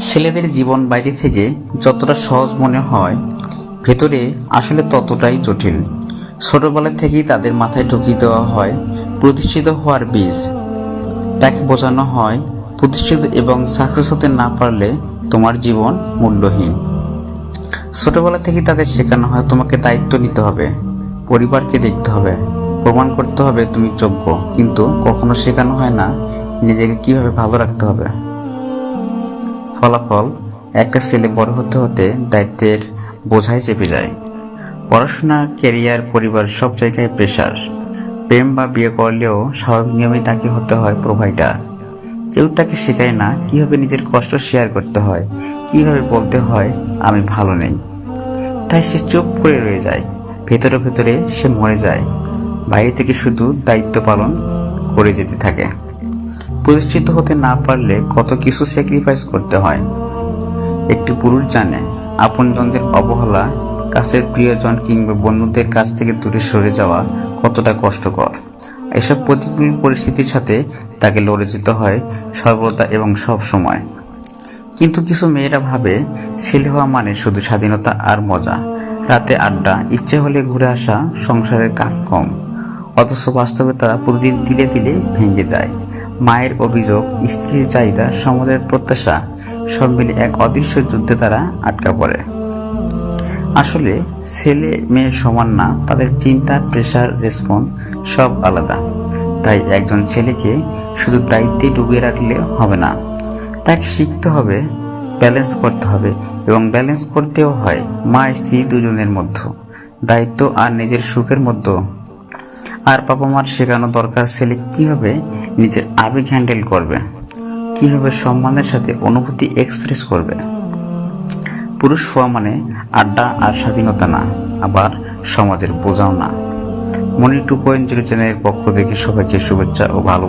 ছেলেদের জীবন বাইরে থেকে যতটা সহজ মনে হয়, ভেতরে আসলে ততটাই জটিল। ছোটবেলা থেকেই তাদের মাথায় ঢুকিয়ে দেওয়া হয় প্রতিষ্ঠিত হওয়ার বীজ। তাকে বোঝানো হয়, প্রতিষ্ঠিত এবং সাকসেস হতে না পারলে তোমার জীবন মূল্যহীন। ছোটবেলা থেকেই তাদের শেখানো হয়, তোমাকে দায়িত্ব নিতে হবে, পরিবারকে দেখতে হবে, প্রমাণ করতে হবে তুমি যোগ্য। কিন্তু কখনো শেখানো হয় না, নিজেকে কীভাবে ভালো রাখতে হবে। ফলাফল একটা ছেলে বড় হতে হতে দায়িত্বের বোঝায় চেপে যায়। পড়াশোনা কেরিয়ার পরিবার সব জায়গায় প্রেশার প্রেম বা বিয়ে করলেও স্বাভাবিক নিয়মেই তাকে হতে হয় প্রোভাইডার কেউ তাকে শেখায় না কীভাবে নিজের কষ্ট শেয়ার করতে হয়, কীভাবে বলতে হয়, আমি ভালো নেই। তাই সে চুপ করে রয়ে যায়। ভেতরে ভেতরে সে মরে যায়। বাইরে থেকে শুধু দায়িত্ব পালন করে যেতে থাকে। প্রতিষ্ঠিত হতে না পারলে কত কিছু স্যাক্রিফাইস করতে হয়। একটি পুরুষ জানে, আপনজনদের অবহেলা, কাছের প্রিয়জন কিংবা বন্ধুদের কাছ থেকে দূরে সরে যাওয়া কতটা কষ্টকর। এসব প্রতিকূল পরিস্থিতির সাথে তাকে লড়ে যেতে হয় সর্বদা এবং সব সময়। কিন্তু কিছু মেয়েরা ভাবে, ছেলে হওয়া মানে শুধু স্বাধীনতা আর মজা। রাতে আড্ডা, ইচ্ছে হলে ঘুরে আসা, সংসারের কাজ কম। অথচ বাস্তবে তারা প্রতিদিন তিলে তিলে ভেঙে যায়। মায়ের অভিযোগ, স্ত্রীর চাহিদা, সমাজের প্রত্যাশা সব মিলে এক অদৃশ্য যুদ্ধে তারা আটকা পড়ে। আসলে ছেলে মেয়ে সমান না, তাদের চিন্তা, প্রেশার, রেসপন্স সব আলাদা। তাই একজন ছেলেকে শুধু দায়িত্বে ডুবিয়ে রাখলে হবে না, তাকে শিখতে হবে, ব্যালেন্স করতে হবে এবং ব্যালেন্স করতেও হয় মা স্ত্রী দুজনের মধ্যে। দায়িত্ব আর নিজের সুখের মধ্যে আর বাবা মার শেখানো দরকার ছেলে কীভাবে নিজের আবেগ হ্যান্ডেল করবে? কীভাবে সম্মানের সাথে অনুভূতি এক্সপ্রেস করবে? পুরুষ হওয়া মানে আড্ডা আর স্বাধীনতা না, আবার সমাজের বোঝাও না। মনি টু পয়েন্ট জিরো চ্যানেলের পক্ষ থেকে সবাইকে শুভেচ্ছা ও ভালো